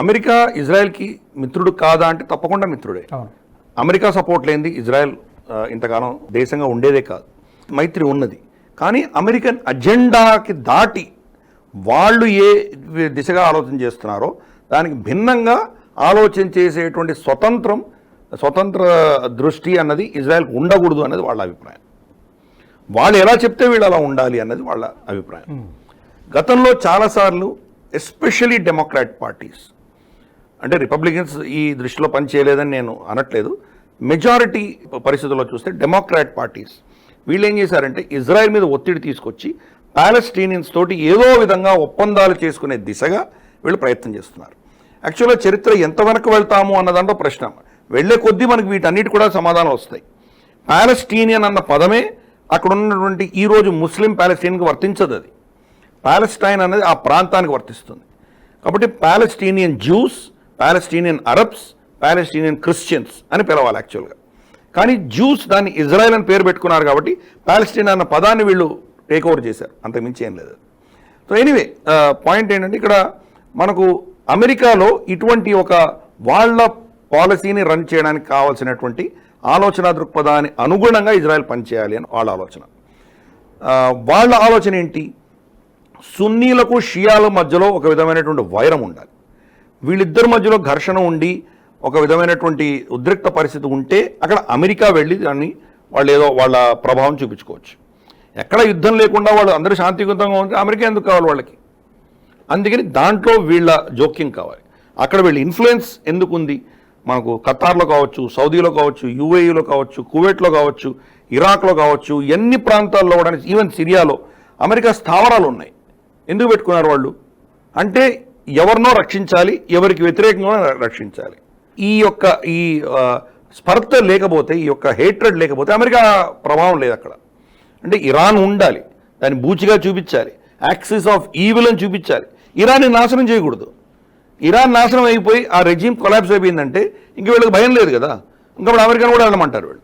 America ఇజ్రాయెల్కి మిత్రుడు కాదా అంటే తప్పకుండా మిత్రుడే. అమెరికా సపోర్ట్ లేనిది ఇజ్రాయెల్ ఇంతకాలం దేశంగా ఉండేదే కాదు. మైత్రి ఉన్నది. కానీ అమెరికన్ అజెండాకి దాటి వాళ్ళు ఏ దిశగా ఆలోచన చేస్తున్నారో దానికి భిన్నంగా ఆలోచన చేసేటువంటి స్వతంత్రం స్వతంత్ర దృష్టి అన్నది ఇజ్రాయెల్కి ఉండకూడదు అన్నది వాళ్ళ అభిప్రాయం. వాళ్ళు ఎలా చెప్తే వీళ్ళు అలా ఉండాలి అన్నది వాళ్ళ అభిప్రాయం. గతంలో చాలాసార్లు ఎస్పెషలీ డెమోక్రాట్ పార్టీస్ అంటే రిపబ్లికన్స్ ఈ దృష్టిలో పనిచేయలేదని నేను అనట్లేదు. మెజారిటీ పరిస్థితుల్లో చూస్తే డెమోక్రాట్ పార్టీస్ వీళ్ళు ఏం చేశారంటే ఇజ్రాయెల్ మీద ఒత్తిడి తీసుకొచ్చి పాలస్టీనియన్స్ తోటి ఏదో విధంగా ఒప్పందాలు చేసుకునే దిశగా వీళ్ళు ప్రయత్నం చేస్తున్నారు. యాక్చువల్గా చరిత్ర ఎంత వెనక్కి వెళ్తాము అన్నదంటో ప్రశ్న. వెళ్ళే కొద్దీ మనకి వీటన్నిటి కూడా సమాధానం వస్తాయి. పాలస్టీనియన్ అన్న పదమే అక్కడ ఉన్నటువంటి ఈరోజు ముస్లిం పాలస్టీన్కి వర్తించదు అది. పాలస్టైన్ అనేది ఆ ప్రాంతానికి వర్తిస్తుంది. కాబట్టి Palestinian Jews Palestinian Arabs Palestinian Christians అని పిలవాలి యాక్చువల్గా కానీ జ్యూస్ దాన్ని ఇజ్రాయెల్ అని పేరు పెట్టుకున్నారు కాబట్టి పాలస్టీన్ అన్న పదాన్ని వీళ్ళు టేక్ ఓవర్ చేశారు. అంతకుమించి ఏం లేదు. సో ఎనీవే పాయింట్ ఏంటంటే ఇక్కడ మనకు అమెరికాలో ఇటువంటి ఒక వాళ్ళ పాలసీని రన్ చేయడానికి కావాల్సినటువంటి ఆలోచన దృక్పథాన్ని అనుగుణంగా ఇజ్రాయెల్ పనిచేయాలి అని వాళ్ళ ఆలోచన. వాళ్ళ ఆలోచన ఏంటి? సున్నీలకు షియాల మధ్యలో ఒక విధమైనటువంటి వైరం ఉండాలి. వీళ్ళిద్దరి మధ్యలో ఘర్షణ ఉండి ఒక విధమైనటువంటి ఉద్రిక్త పరిస్థితి ఉంటే అక్కడ అమెరికా వెళ్ళి దాన్ని వాళ్ళు ఏదో వాళ్ళ ప్రభావం చూపించుకోవచ్చు. ఎక్కడ యుద్ధం లేకుండా వాళ్ళు అందరూ శాంతియుతంగా ఉంటే అమెరికా ఎందుకు కావాలి వాళ్ళకి? అందుకని దాంట్లో వీళ్ళ జోక్యం కావాలి. అక్కడ వీళ్ళ ఇన్ఫ్లుయెన్స్ ఎందుకు ఉంది మనకు ఖతార్లో కావచ్చు సౌదీలో కావచ్చు యూఏఈలో కావచ్చు కువైట్లో కావచ్చు ఇరాక్లో కావచ్చు ఎన్ని ప్రాంతాల్లో కూడా ఈవెన్ సిరియాలో అమెరికా స్థావరాలు ఉన్నాయి. ఎందుకు పెట్టుకున్నారు వాళ్ళు? అంటే ఎవరినో రక్షించాలి ఎవరికి వ్యతిరేకంగా రక్షించాలి. ఈ యొక్క ఈ స్పర్ధ లేకపోతే ఈ యొక్క హేట్రెడ్ లేకపోతే అమెరికా ప్రభావం లేదు అక్కడ. అంటే ఇరాన్ ఉండాలి దాన్ని బూచిగా చూపించాలి యాక్సిస్ ఆఫ్ ఈవిల్ అని చూపించాలి. ఇరాన్ని నాశనం చేయకూడదు. ఇరాన్ నాశనం అయిపోయి ఆ రెజీమ్ కొలాబ్స్ అయిపోయిందంటే ఇంక వీళ్ళకి భయం లేదు కదా. ఇంకా అమెరికాను కూడా వెళ్ళమంటారు వీళ్ళు.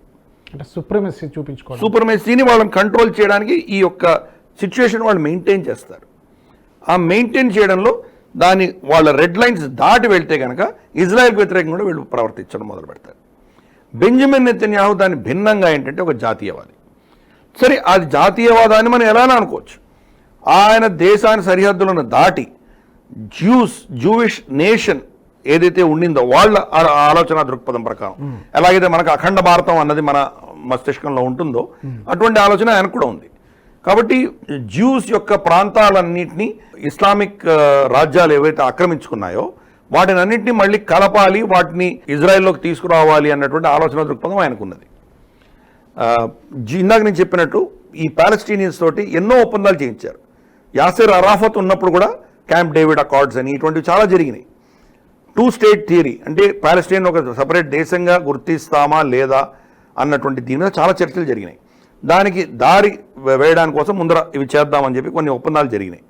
అంటే సుప్రమసీ చూపించుకోవడం. సూపర్మెసీని వాళ్ళని కంట్రోల్ చేయడానికి ఈ యొక్క సిచ్యువేషన్ వాళ్ళు మెయింటైన్ చేస్తారు. ఆ మెయింటైన్ చేయడంలో దాని వాళ్ళ రెడ్ లైన్స్ దాటి వెళ్తే కనుక ఇజ్రాయెల్కి వ్యతిరేకంగా కూడా వీళ్ళు ప్రవర్తించడం మొదలు పెడతారు. బెంజమిన్ నెతన్యాహు దాని భిన్నంగా ఏంటంటే ఒక జాతీయవాది. సరే అది జాతీయవాదాన్ని మనం ఎలా అనుకోవచ్చు. ఆయన దేశాన్ని సరిహద్దులను దాటి జ్యూస్ జూయిష్ నేషన్ ఏదైతే ఉండిందో వాళ్ళ ఆలోచన దృక్పథం ప్రకారం ఎలాగైతే మనకు అఖండ భారతం అన్నది మన మస్తిష్కంలో ఉంటుందో అటువంటి ఆలోచన ఆయనకు కూడా ఉంది. కాబట్టి జ్యూస్ యొక్క ప్రాంతాలన్నింటినీ ఇస్లామిక్ రాజ్యాలు ఏవైతే ఆక్రమించుకున్నాయో వాటిని అన్నింటినీ మళ్ళీ కలపాలి వాటిని ఇజ్రాయెల్లోకి తీసుకురావాలి అన్నటువంటి ఆలోచన దృక్పథం ఆయనకున్నది. ఇందాక నేను చెప్పినట్టు ఈ పాలస్టీనియన్స్ తోటి ఎన్నో ఒప్పందాలు చేయించారు. యాసిర్ అరాఫత్ ఉన్నప్పుడు కూడా క్యాంప్ డేవిడ్ అకార్డ్స్ అని ఇటువంటివి చాలా జరిగినాయి. టూ స్టేట్ థియరీ అంటే పాలస్టీన్ ఒక సపరేట్ దేశంగా గుర్తిస్తామా లేదా అన్నటువంటి దీని మీద చాలా చర్చలు జరిగినాయి. దానికి దారి వే- వేయడానికి కోసం ముందర ఇవి చేద్దామని చెప్పి కొన్ని ఒప్పందాలు జరిగినాయి.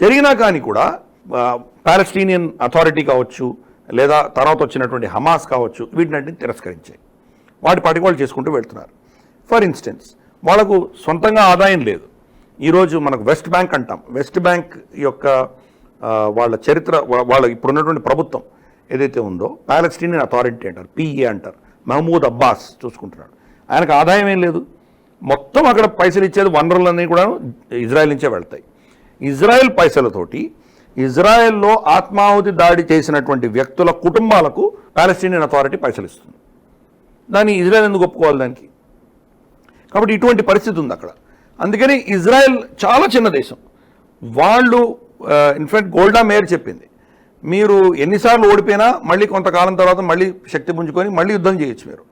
జరిగినా కానీ కూడా పాలస్టీనియన్ అథారిటీ కావచ్చు లేదా తర్వాత వచ్చినటువంటి హమాస్ కావచ్చు వీటిని తిరస్కరించాయి. వాటి పాటికి వాళ్ళు చేసుకుంటూ వెళ్తున్నారు. ఫర్ ఇన్స్టెన్స్ వాళ్ళకు సొంతంగా ఆదాయం లేదు. ఈరోజు మనకు వెస్ట్ బ్యాంక్ అంటాం. వెస్ట్ బ్యాంక్ యొక్క వాళ్ళ చరిత్ర వాళ్ళ ఇప్పుడున్నటువంటి ప్రభుత్వం ఏదైతే ఉందో పాలస్టీనియన్ అథారిటీ అంటారు పిఏ అంటారు మహమూద్ అబ్బాస్ చూసుకుంటున్నాడు. ఆయనకు ఆదాయం ఏం లేదు. మొత్తం అక్కడ పైసలు ఇచ్చేది వనరులన్నీ కూడా ఇజ్రాయెల్ నుంచే వెళ్తాయి. ఇజ్రాయెల్ పైసలతోటి ఇజ్రాయెల్లో ఆత్మాహుతి దాడి చేసినటువంటి వ్యక్తుల కుటుంబాలకు పాలస్టీనియన్ అథారిటీ పైసలు ఇస్తుంది. దాన్ని ఇజ్రాయెల్ ఎందుకు ఒప్పుకోవాలి దానికి? కాబట్టి ఇటువంటి పరిస్థితి ఉంది అక్కడ. అందుకని ఇజ్రాయెల్ చాలా చిన్న దేశం. వాళ్ళు ఇన్ఫాక్ట్ గోల్డా మేయర్ చెప్పింది మీరు ఎన్నిసార్లు ఓడిపోయినా మళ్ళీ కొంతకాలం తర్వాత మళ్ళీ శక్తి పుంజుకొని మళ్ళీ యుద్ధం చేయొచ్చు మీరు.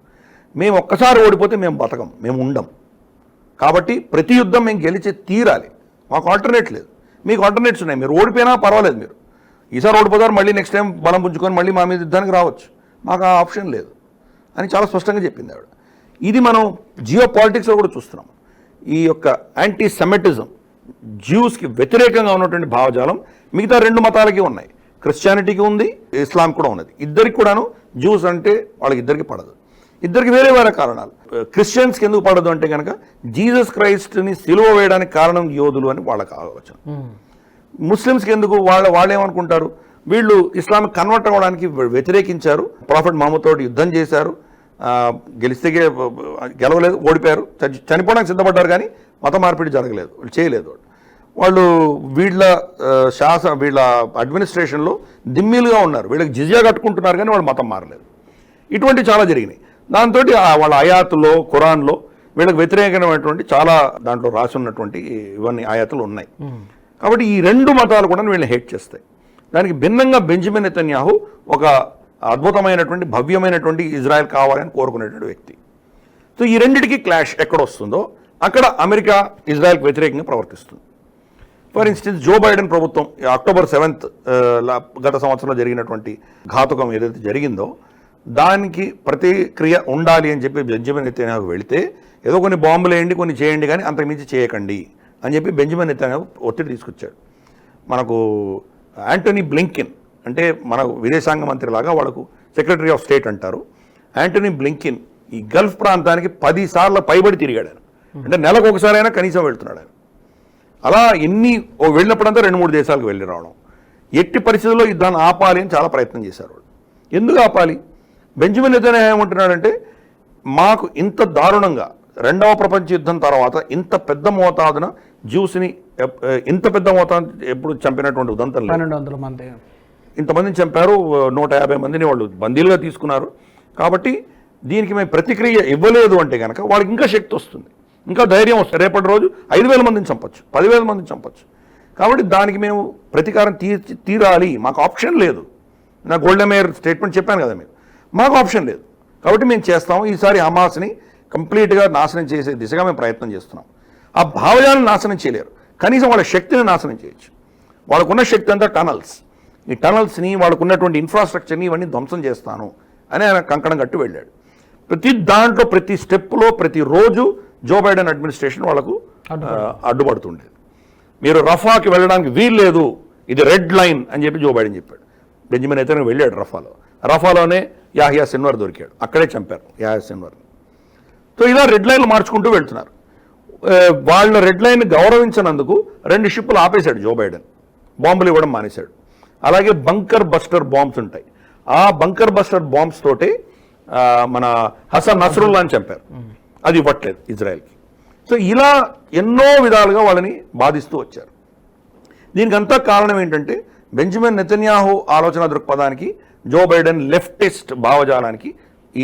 మేము ఒక్కసారి ఓడిపోతే మేము బతకం మేము ఉండం. కాబట్టి ప్రతి యుద్ధం మేము గెలిచి తీరాలి. మాకు ఆల్టర్నేట్ లేదు. మీకు ఆల్టర్నేట్స్ ఉన్నాయి. మీరు ఓడిపోయినా పర్వాలేదు మీరు. ఈసారి ఓడిపోతారు మళ్ళీ నెక్స్ట్ టైం బలం పుంజుకొని మళ్ళీ మా మీద యుద్ధానికి రావచ్చు. మాకు ఆ ఆప్షన్ లేదు. అని చాలా స్పష్టంగా చెప్పింది ఆవిడ. ఇది మనం జియో పాలిటిక్స్లో కూడా చూస్తున్నాం. ఈ యొక్క యాంటీ సెమెటిజం జ్యూస్కి వ్యతిరేకంగా ఉన్నటువంటి భావజాలం మిగతా రెండు మతాలకి ఉన్నాయి. క్రిస్టియానిటీకి ఉంది ఇస్లాం కూడా ఉన్నది. ఇద్దరికి కూడాను జ్యూస్ అంటే వాళ్ళకి ఇద్దరికి పడదు. ఇద్దరికి వేరే వేరే కారణాలు. క్రిస్టియన్స్కి ఎందుకు పడదు అంటే కనుక జీసస్ క్రైస్ట్ని సిలువ వేయడానికి కారణం యోధులు అని వాళ్ళకి ఆలోచన ముస్లిమ్స్కి ఎందుకు వాళ్ళ వాళ్ళు ఏమనుకుంటారు వీళ్ళు ఇస్లామిక్ కన్వర్ట్ అవ్వడానికి వ్యతిరేకించారు. ప్రాఫిట్ మహమ్మద్ తోటి యుద్ధం చేశారు. గెలిస్తే గెలవలేదు ఓడిపోయారు. చనిపోవడానికి సిద్ధపడ్డారు కానీ మత మార్పిడి జరగలేదు. వాళ్ళు చేయలేదు వాళ్ళు. వాళ్ళు వీళ్ళ ఆ, శాస వీళ్ళ అడ్మినిస్ట్రేషన్లో దిమ్మీలుగా ఉన్నారు. వీళ్ళకి జిజియా కట్టుకుంటున్నారు కానీ వాళ్ళు మతం మారలేదు. ఇటువంటి చాలా జరిగినాయి. దాంతో వాళ్ళ అయాతులో ఖురాన్లో వీళ్ళకి వ్యతిరేకమైనటువంటి చాలా దాంట్లో రాసి ఉన్నటువంటి ఇవన్నీ ఆయాతులు ఉన్నాయి. కాబట్టి ఈ రెండు మతాలు కూడా వీళ్ళని హేట్ చేస్తాయి. దానికి భిన్నంగా బెంజమిన్ నెతన్యాహు ఒక అద్భుతమైనటువంటి భవ్యమైనటువంటి ఇజ్రాయెల్ కావాలని కోరుకునేటువంటి వ్యక్తి. సో ఈ రెండిటికి క్లాష్ ఎక్కడ వస్తుందో అక్కడ అమెరికా ఇజ్రాయెల్కి వ్యతిరేకంగా ప్రవర్తిస్తుంది. ఫర్ ఇన్స్టెన్స్ జో బైడెన్ ప్రభుత్వం అక్టోబర్ సెవెంత్ గత సంవత్సరంలో జరిగినటువంటి ఘాతుకం ఏదైతే జరిగిందో దానికి ప్రతిక్రియ ఉండాలి అని చెప్పి బెంజమిన్ నెతన్యాహు వెళితే ఏదో కొన్ని బాంబులు వేయండి కొన్ని చేయండి కానీ అంతకుమించి చేయకండి అని చెప్పి బెంజమిన్ నెతన్యాహు ఒత్తిడి తీసుకొచ్చాడు. మనకు యాంటనీ బ్లింకిన్ అంటే మన విదేశాంగ మంత్రి లాగా వాళ్ళకు సెక్రటరీ ఆఫ్ స్టేట్ అంటారు. యాంటనీ బ్లింకిన్ ఈ గల్ఫ్ ప్రాంతానికి పది సార్లు పైబడి తిరిగాడు ఆయన. అంటే నెలకు ఒకసారైనా కనీసం వెళ్తున్నాడు ఆయన. అలా ఎన్ని ఓ వెళ్ళినప్పుడంతా రెండు మూడు దేశాలకు వెళ్ళి రావడం. ఎట్టి పరిస్థితుల్లో యుద్ధాన్ని ఆపాలి అని చాలా ప్రయత్నం చేశారు వాళ్ళు. ఎందుకు ఆపాలి? బెంజమిన్ నెతన్యాహు ఏమంటున్నాడంటే మాకు ఇంత దారుణంగా రెండవ ప్రపంచ యుద్ధం తర్వాత ఇంత పెద్ద మోతాదున జ్యూస్ని ఇంత పెద్ద మోతాదు ఎప్పుడు చంపినటువంటి ఉదంతం లేదు. మంది. ఇంతమందిని చంపారు నూట యాభై మందిని వాళ్ళు బందీలుగా తీసుకున్నారు. కాబట్టి దీనికి మేము ప్రతిక్రియ ఇవ్వలేదు అంటే కనుక వాళ్ళకి ఇంకా శక్తి వస్తుంది. ఇంకా ధైర్యం వస్తుంది. రేపటి రోజు ఐదు వేల మందిని చంపొచ్చు పదివేల మందిని చంపొచ్చు. కాబట్టి దానికి మేము ప్రతీకారం తీ తీరాలి. మాకు ఆప్షన్ లేదు. నా గోల్డెన్ మేయర్ స్టేట్మెంట్ చెప్పాను కదా మీరు. మాకు ఆప్షన్ లేదు. కాబట్టి మేము చేస్తాం ఈసారి హమాస్ని కంప్లీట్గా నాశనం చేసే దిశగా మేము ప్రయత్నం చేస్తున్నాం. ఆ భావజాలను నాశనం చేయలేరు. కనీసం వాళ్ళ శక్తిని నాశనం చేయొచ్చు. వాళ్ళకున్న శక్తి అంతా టనల్స్. ఈ టనల్స్ని వాళ్ళకున్నటువంటి ఇన్ఫ్రాస్ట్రక్చర్ని ఇవన్నీ ధ్వంసం చేస్తాను అని ఆయన కంకణం కట్టి వెళ్ళాడు. ప్రతి దాంట్లో ప్రతి స్టెప్లో ప్రతిరోజు జో బైడెన్ అడ్మినిస్ట్రేషన్ వాళ్ళకు అడ్డుపడుతుండేది. మీరు రఫాకి వెళ్ళడానికి వీల్లేదు ఇది రెడ్ లైన్ అని చెప్పి జో బైడెన్ చెప్పాడు. బెంజమిన్ అయితే వెళ్ళాడు రఫాలో. రఫాలోనే యాహియా సిన్వర్ దొరికాడు. అక్కడే చంపారు యాహియా సిన్వర్. సో ఇలా రెడ్ లైన్లు మార్చుకుంటూ వెళ్తున్నారు. వాళ్ళ రెడ్ లైన్ గౌరవించినందుకు రెండు షిప్పులు ఆపేశాడు జో బైడెన్. బాంబులు ఇవ్వడం మానేశాడు. అలాగే బంకర్ బస్టర్ బాంబ్స్ ఉంటాయి. ఆ బంకర్ బస్టర్ బాంబ్స్ తోటే మన హసన్ నసరుల్లా అని చంపారు. అది ఇవ్వట్లేదు ఇజ్రాయెల్కి. సో ఇలా ఎన్నో విధాలుగా వాళ్ళని బాధిస్తూ వచ్చారు. దీనికంతా కారణం ఏంటంటే బెంజమిన్ నెతన్యాహు ఆలోచన దృక్పథానికి జో బైడెన్ లెఫ్టిస్ట్ భావజాలానికి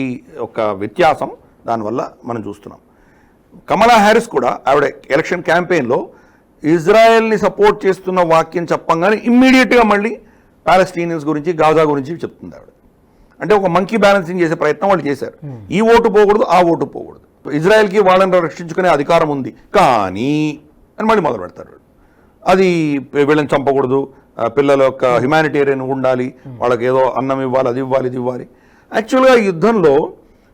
ఈ యొక్క వ్యత్యాసం దానివల్ల మనం చూస్తున్నాం. కమలా హ్యారిస్ కూడా ఆవిడ ఎలక్షన్ క్యాంపెయిన్లో ఇజ్రాయెల్ని సపోర్ట్ చేస్తున్న వాక్యం చెప్పంగానే ఇమ్మీడియట్గా మళ్ళీ పాలస్తీనియన్స్ గురించి గాజా గురించి చెప్తుంది ఆవిడ. అంటే ఒక మంకీ బ్యాలెన్సింగ్ చేసే ప్రయత్నం వాళ్ళు చేశారు. ఈ ఓటు పోకూడదు ఆ ఓటు పోకూడదు. ఇజ్రాయెల్కి వాళ్ళని రక్షించుకునే అధికారం ఉంది. కానీ అని మళ్ళీ మొదలు పెడతారు. అది వీళ్ళని చంపకూడదు. పిల్లల యొక్క హ్యుమానిటేరియన్ ఉండాలి. వాళ్ళకి ఏదో అన్నం ఇవ్వాలి అది ఇవ్వాలి ఇది ఇవ్వాలి. యాక్చువల్గా యుద్ధంలో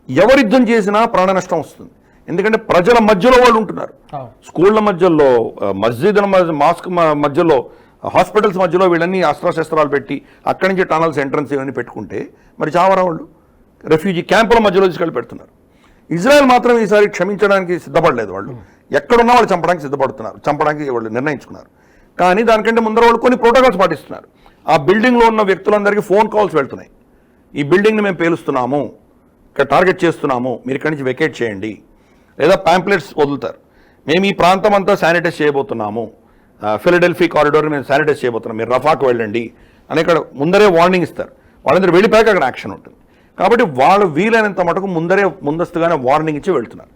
ఎవరు యుద్ధం చేసినా ప్రాణ నష్టం వస్తుంది. ఎందుకంటే ప్రజల మధ్యలో వాళ్ళు ఉంటున్నారు. స్కూళ్ళ మధ్యలో మధ్య మాస్క్ మధ్యలో హాస్పిటల్స్ మధ్యలో వీళ్ళన్నీ అస్త్రశస్త్రాలు పెట్టి అక్కడి నుంచి టనల్స్ ఎంట్రన్స్ ఇవన్నీ పెట్టుకుంటే మరి చావరా వాళ్ళు? రెఫ్యూజీ క్యాంపుల మధ్యలో తీసుకెళ్ళి పెడుతున్నారు. ఇజ్రాయెల్ మాత్రం ఈసారి క్షమించడానికి సిద్ధపడలేదు వాళ్ళు. ఎక్కడున్నా వాళ్ళు చంపడానికి సిద్ధపడుతున్నారు. చంపడానికి వాళ్ళు నిర్ణయించుకున్నారు. కానీ దానికంటే ముందర వాళ్ళు కొన్ని ప్రోటోకాల్స్ పాటిస్తున్నారు. ఆ బిల్డింగ్లో ఉన్న వ్యక్తులందరికీ ఫోన్ కాల్స్ వెళ్తున్నాయి. ఈ బిల్డింగ్ని మేము పేలుస్తున్నాము. ఇక్కడ టార్గెట్ చేస్తున్నాము. మీరు ఇక్కడి నుంచి వెకేట్ చేయండి. లేదా ప్యాంప్లెట్స్ వదులుతారు. మేము ఈ ప్రాంతం అంతా శానిటైజ్ చేయబోతున్నాము. ఫిలడెల్ఫీ కారిడోర్ మేము శానిటైజ్ చేయబోతున్నాం మీరు రఫాకు వెళ్ళండి. అని ఇక్కడ ముందరే వార్నింగ్ ఇస్తారు. వాళ్ళందరూ వెళ్ళిపోయాక అక్కడ యాక్షన్ ఉంటుంది. కాబట్టి వాళ్ళు వీలైనంత మటుకు ముందరే ముందస్తుగానే వార్నింగ్ ఇచ్చి వెళ్తున్నారు.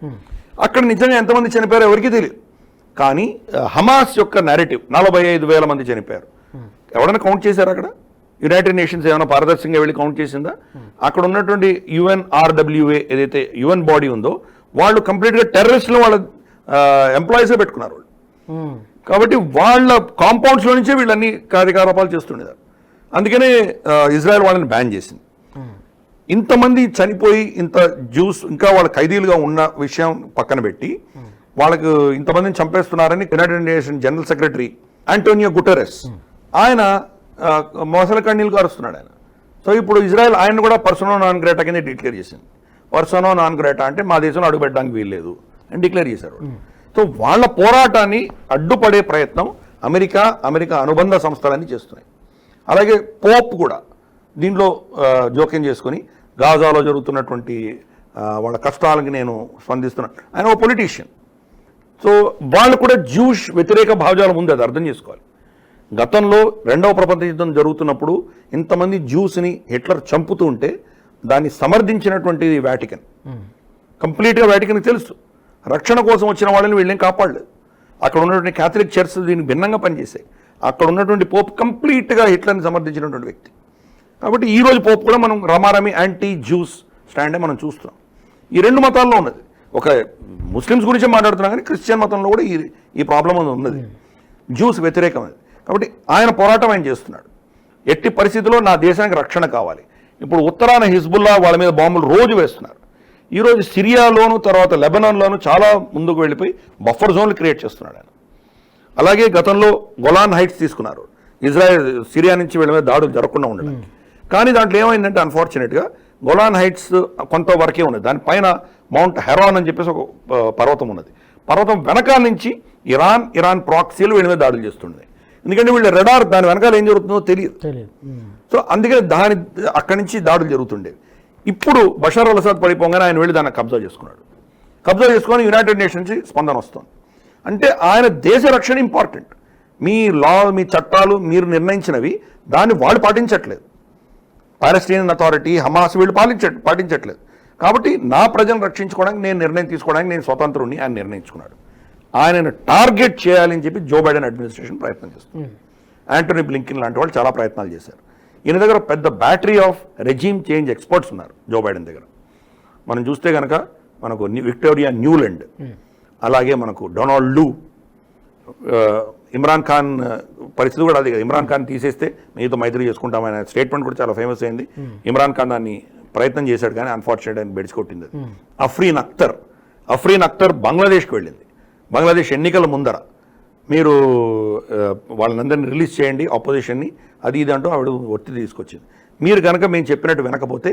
అక్కడ నిజంగా ఎంతమంది చనిపోయారో ఎవరికీ తెలియదు కానీ హమాస్ యొక్క నెరేటివ్ నలభై ఐదు వేల మంది చనిపోయారు. ఎవరైనా కౌంట్ చేశారు అక్కడ? యునైటెడ్ నేషన్స్ ఏమైనా పారదర్శకంగా వెళ్ళి కౌంట్ చేసిందా? అక్కడ ఉన్నటువంటి యుఎన్ఆర్డబ్ల్యూఏ ఏదైతే యుఎన్ బాడీ ఉందో వాళ్ళు కంప్లీట్గా టెర్రరిస్టులు వాళ్ళ ఎంప్లాయీసే పెట్టుకున్నారు వాళ్ళు. కాబట్టి వాళ్ళ కాంపౌండ్స్లో నుంచే వీళ్ళన్ని కార్యకలాపాలు చేస్తుండేదారు. అందుకనే ఇజ్రాయెల్ వాళ్ళని బ్యాన్ చేసింది. ఇంతమంది చనిపోయి ఇంత జ్యూస్ ఇంకా వాళ్ళ ఖైదీలుగా ఉన్న విషయం పక్కన పెట్టి వాళ్ళకు ఇంతమందిని చంపేస్తున్నారని United Nation General Secretary Antonio Guterres. ఆయన మొసల కన్నీళ్ళు కారుస్తున్నాడు ఆయన. సో ఇప్పుడు ఇజ్రాయెల్ ఆయన కూడా పర్సనో నాన్ గ్రేటా కింద డిక్లేర్ చేసింది. పర్సనో నాన్ గ్రేటా అంటే మా దేశంలో అడుగుపెట్టడానికి వీల్లేదు అని డిక్లేర్ చేశారు. సో వాళ్ళ పోరాటాన్ని అడ్డుపడే ప్రయత్నం అమెరికా అమెరికా అనుబంధ సంస్థలన్నీ చేస్తున్నాయి. అలాగే పోప్ కూడా దీంట్లో జోక్యం చేసుకొని గాజాలో జరుగుతున్నటువంటి వాళ్ళ కష్టాలకి నేను స్పందిస్తున్నాను ఆయన ఓ పొలిటీషియన్. సో వాళ్ళు కూడా జ్యూష్ వ్యతిరేక భావజాలం ఉంది అది అర్థం చేసుకోవాలి. గతంలో రెండవ ప్రపంచ యుద్ధం జరుగుతున్నప్పుడు ఇంతమంది జ్యూస్ని హిట్లర్ చంపుతూ ఉంటే దాన్ని సమర్థించినటువంటి వాటికన్ కంప్లీట్గా వాటికన్కి తెలుసు. రక్షణ కోసం వచ్చిన వాళ్ళని వీళ్ళని కాపాడలేదు. అక్కడ ఉన్నటువంటి క్యాథలిక్ చర్చ్ దీనికి భిన్నంగా పనిచేశాయి. అక్కడ ఉన్నటువంటి పోప్ కంప్లీట్గా హిట్లర్ని సమర్థించినటువంటి వ్యక్తి. కాబట్టి ఈరోజు పోప్ కూడా మనం రమారమి యాంటీ జ్యూస్ స్టాండే మనం చూస్తున్నాం. ఈ రెండు మతాల్లో ఉన్నది. ఒక ముస్లిమ్స్ గురించి మాట్లాడుతున్నాం కానీ క్రిస్టియన్ మతంలో కూడా ఈ ఈ ప్రాబ్లం ఉన్నది. జ్యూస్ వ్యతిరేకమైనది కాబట్టి ఆయన పోరాటం ఆయన చేస్తున్నాడు. ఎట్టి పరిస్థితుల్లో నా దేశానికి రక్షణ కావాలి. ఇప్పుడు ఉత్తరాన హిజ్బుల్లా వాళ్ళ మీద బాంబులు రోజు వేస్తున్నారు. ఈరోజు సిరియాలోను తర్వాత లెబనాన్లోను చాలా ముందుకు వెళ్ళిపోయి బఫర్ జోన్లు క్రియేట్ చేస్తున్నాడు ఆయన. అలాగే గతంలో గొలాన్ హైట్స్ తీసుకున్నారు. ఇజ్రాయెల్ సిరియా నుంచి వీళ్ళ మీద దాడులు జరగకుండా ఉండడానికి. కానీ దాంట్లో ఏమైందంటే అన్ఫార్చునేట్గా గొలాన్ హైట్స్ కొంతవరకే ఉన్నది. దానిపైన మౌంట్ హెరాన్ అని చెప్పేసి ఒక పర్వతం ఉన్నది. పర్వతం వెనకాల నుంచి ఇరాన్ ఇరాన్ ప్రాక్సీలు వీళ్ళ మీద దాడులు చేస్తుండే. ఎందుకంటే వీళ్ళ రెడార్ దాని వెనకాల ఏం జరుగుతుందో తెలియదు. సో అందుకని దాని అక్కడి నుంచి దాడులు జరుగుతుండేవి ఇప్పుడు బషార్ అల్ అసద్ పడిపోగానే ఆయన వెళ్ళి దాన్ని కబ్జా చేసుకున్నాడు. కబ్జా చేసుకొని యునైటెడ్ నేషన్స్ నుంచి స్పందన వస్తుంది. అంటే ఆయన దేశ రక్షణ ఇంపార్టెంట్. మీ లా మీ చట్టాలు మీరు నిర్ణయించినవి దాన్ని వాళ్ళు పాటించట్లేదు. పాలస్టీనియన్ అథారిటీ హమాస్ వీళ్ళు పాలించ పాటించట్లేదు. కాబట్టి నా ప్రజలను రక్షించుకోవడానికి నేను నిర్ణయం తీసుకోవడానికి నేను స్వతంత్రుని ఆయన నిర్ణయించుకున్నాడు. ఆయనను టార్గెట్ చేయాలని చెప్పి జో బైడెన్ అడ్మినిస్ట్రేషన్ ప్రయత్నం చేస్తుంది. యాంటోనీ బ్లింకిన్ లాంటి వాళ్ళు చాలా ప్రయత్నాలు చేశారు. ఈయన దగ్గర పెద్ద battery of regime change experts ఉన్నారు జో బైడెన్ దగ్గర. మనం చూస్తే కనుక మనకు న్యూ- విక్టోరియా న్యూలాండ్ అలాగే మనకు డొనాల్డ్ లూ ఇమ్రాన్ ఖాన్ పరిస్థితి కూడా అది కదా. ఇమ్రాన్ ఖాన్ తీసేస్తే మీతో మైత్రి చేసుకుంటామనే స్టేట్మెంట్ కూడా చాలా ఫేమస్ అయింది. ఇమ్రాన్ ఖాన్ దాన్ని ప్రయత్నం చేశాడు కానీ అన్ఫార్చునేట్ అని బెడిచికొట్టింది అది. అఫ్రీన్ అఖ్తర్ అఫ్రీన్ అఖ్తర్ బంగ్లాదేశ్కి వెళ్ళింది. బంగ్లాదేశ్ ఎన్నికల ముందర మీరు వాళ్ళందరినీ రిలీజ్ చేయండి ఆపోజిషన్ని అది ఇది అంటూ ఆవిడ ఒత్తిడి తీసుకొచ్చింది. మీరు కనుక మేము చెప్పినట్టు వినకపోతే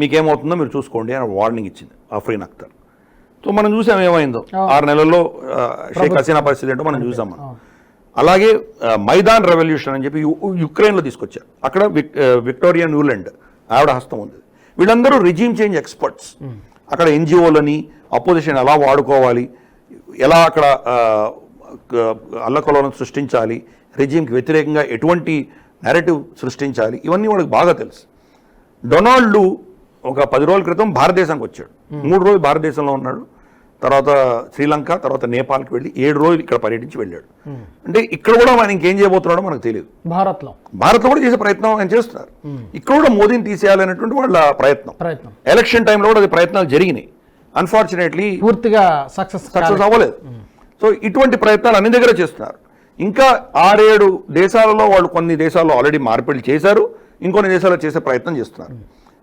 మీకేమవుతుందో మీరు చూసుకోండి అని వార్నింగ్ ఇచ్చింది అఫ్రీన్ అఖ్తర్ సో మనం చూసాం ఏమైందో. ఆరు నెలల్లో షేక్ హసీనా పరిస్థితి ఏంటో మనం చూసాం మనం. అలాగే మైదాన్ రెవల్యూషన్ అని చెప్పి యుక్రెయిన్లో తీసుకొచ్చారు. అక్కడ విక్- విక్టోరియా న్యూలాండ్ ఆవిడ హస్తం ఉంది. వీళ్ళందరూ రిజీమ్ చేంజ్ ఎక్స్పర్ట్స్ అక్కడ ఎన్జిఓలని అపోజిషన్ ఎలా వాడుకోవాలి ఎలా అక్కడ అల్లకలోలను సృష్టించాలి రెజీమ్కి వ్యతిరేకంగా ఎటువంటి నెరేటివ్ సృష్టించాలి ఇవన్నీ వాళ్ళకి బాగా తెలుసు. డొనాల్డ్లు ఒక పది రోజుల క్రితం భారతదేశానికి వచ్చాడు. మూడు రోజులు భారతదేశంలో ఉన్నాడు. తర్వాత శ్రీలంక తర్వాత నేపాల్కి వెళ్ళి ఏడు రోజులు ఇక్కడ పర్యటించి వెళ్ళాడు. అంటే ఇక్కడ కూడా ఆయన ఇంకేం చేయబోతున్నాడో మనకు తెలియదు. భారత్లో. భారత్లో కూడా చేసే ప్రయత్నం ఆయన చేస్తున్నారు. ఇక్కడ కూడా మోదీని తీసేయాలనేటువంటి వాళ్ళ ప్రయత్నం. ప్రయత్నం. ఎలక్షన్ టైంలో కూడా అది ప్రయత్నాలు జరిగినాయి. అన్ఫార్చునేట్లీ పూర్తిగా సక్సెస్ సక్సెస్ అవ్వలేదు. సో ఇటువంటి ప్రయత్నాలు అన్ని దగ్గర చేస్తున్నారు. ఇంకా ఆరేడు దేశాలలో వాళ్ళు కొన్ని దేశాల్లో ఆల్రెడీ మార్పిడి చేశారు. ఇంకొన్ని దేశాల్లో చేసే ప్రయత్నం చేస్తున్నారు.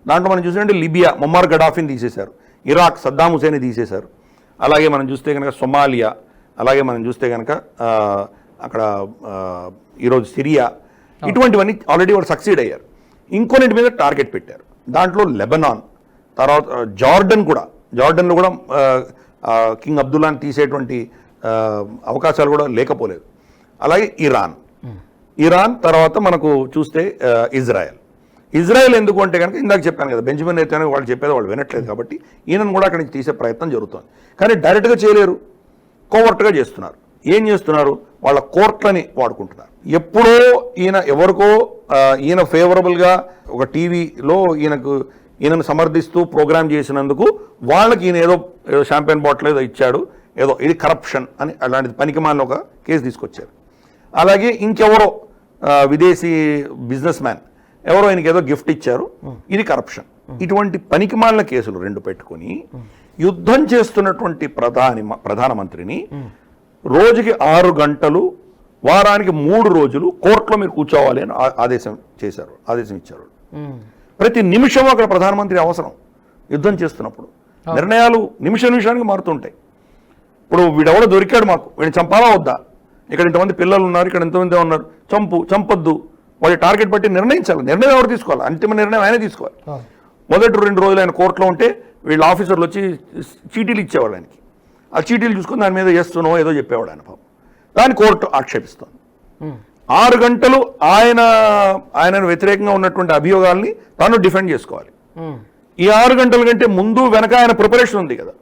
దాంట్లో మనం చూసినట్టు లిబియా మొమ్మర్ గడాఫిని తీసేశారు. ఇరాక్ సద్దాం హుసేన్ తీసేశారు. అలాగే మనం చూస్తే కనుక సొమాలియా అలాగే మనం చూస్తే కనుక అక్కడ ఈరోజు సిరియా ఇటువంటివన్నీ ఆల్రెడీ వాళ్ళు సక్సీడ్ అయ్యారు. ఇంకొన్నిటి మీద టార్గెట్ పెట్టారు. దాంట్లో లెబనాన్ తర్వాత జార్డన్ కూడా జార్డన్లో కూడా కింగ్ అబ్దుల్లాని తీసేటువంటి అవకాశాలు కూడా లేకపోలేదు. అలాగే ఇరాన్. ఇరాన్ తర్వాత మనకు చూస్తే ఇజ్రాయెల్. ఇజ్రాయెల్ ఎందుకు అంటే కనుక ఇందాక చెప్పాను కదా బెంజమిన్ నేతన్యాహు వాళ్ళు చెప్పేది వాళ్ళు వినట్లేదు కాబట్టి ఈయనను కూడా అక్కడి నుంచి తీసే ప్రయత్నం జరుగుతుంది. కానీ డైరెక్ట్గా చేయలేరు కోవర్ట్గా చేస్తున్నారు. ఏం చేస్తున్నారు? వాళ్ళ కోర్ట్లని వాడుకుంటున్నారు. ఎప్పుడో ఈయన ఎవరికో ఈయన ఫేవరబుల్గా ఒక టీవీలో ఈయనకు ఈయనను సమర్థిస్తూ ప్రోగ్రామ్ చేసినందుకు వాళ్ళకి ఈయన ఏదో ఏదో షాంపెయిన్ బాటిల్ ఏదో ఇచ్చాడు ఏదో ఇది కరప్షన్ అని అలాంటిది పనికిమాలిన ఒక కేసు తీసుకొచ్చారు. అలాగే ఇంకెవరో విదేశీ బిజినెస్ మ్యాన్ ఎవరో ఆయనకి ఏదో గిఫ్ట్ ఇచ్చారు. ఇది కరప్షన్. ఇటువంటి పనికిమాలిన కేసులు రెండు పెట్టుకొని యుద్ధం చేస్తున్నటువంటి ప్రధాని ప్రధానమంత్రిని రోజుకి ఆరు గంటలు వారానికి మూడు రోజులు కోర్టులో మీరు కూర్చోవాలి అని ఆదేశం చేశారు ఆదేశం ఇచ్చారు. ప్రతి నిమిషం అక్కడ ప్రధానమంత్రి అవసరం యుద్ధం చేస్తున్నప్పుడు. నిర్ణయాలు నిమిష నిమిషానికి మారుతుంటాయి. ఇప్పుడు వీడెవడో దొరికాడు మాకు వీడిని చంపాలా వద్దా? ఇక్కడ ఇంతమంది పిల్లలు ఉన్నారు ఇక్కడ ఎంతమంది ఉన్నారు. చంపు చంపొద్దు. వాళ్ళ టార్గెట్ బట్టి నిర్ణయించాలి. నిర్ణయం ఎవరు తీసుకోవాలి? అంతిమ నిర్ణయం ఆయనే తీసుకోవాలి. మొదటి రెండు రోజులు ఆయన కోర్టులో ఉంటే వీళ్ళ ఆఫీసర్లు వచ్చి చీటీలు ఇచ్చేవాళ్ళు ఆయనకి. ఆ చీటీలు చూసుకొని దాని మీద చేస్తున్నావు ఏదో చెప్పేవాడు ఆయన పాపం. దాన్ని కోర్టు ఆక్షేపిస్తుంది. ఆరు గంటలు ఆయన ఆయనను వ్యతిరేకంగా ఉన్నటువంటి అభియోగాల్ని తాను డిఫెండ్ చేసుకోవాలి. ఈ ఆరు గంటల కంటే ముందు వెనక ఆయన ప్రిపరేషన్ ఉంది కదా.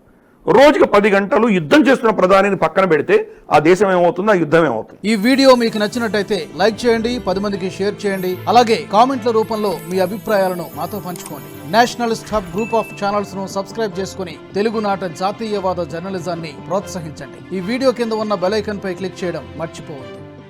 రోజుకి పది గంటలు యుద్ధం చేస్తున్న ప్రధానిని పక్కన పెడితే ఆ దేశం ఏమవుతుంది? ఆ యుద్ధం ఏమవుతుంది? ఈ వీడియో మీకు నచ్చినట్టయితే లైక్ చేయండి పది మందికి షేర్ చేయండి. అలాగే కామెంట్ల రూపంలో మీ అభిప్రాయాలను మాతో పంచుకోండి. నేషనలిస్ట్ హబ్ గ్రూప్ ఆఫ్ ఛానల్స్ను సబ్స్క్రైబ్ చేసుకుని తెలుగునాట జాతీయవాద జర్నలిజాన్ని ప్రోత్సహించండి. ఈ వీడియో కింద ఉన్న బెల్ పై క్లిక్ చేయడం మర్చిపోవద్దు.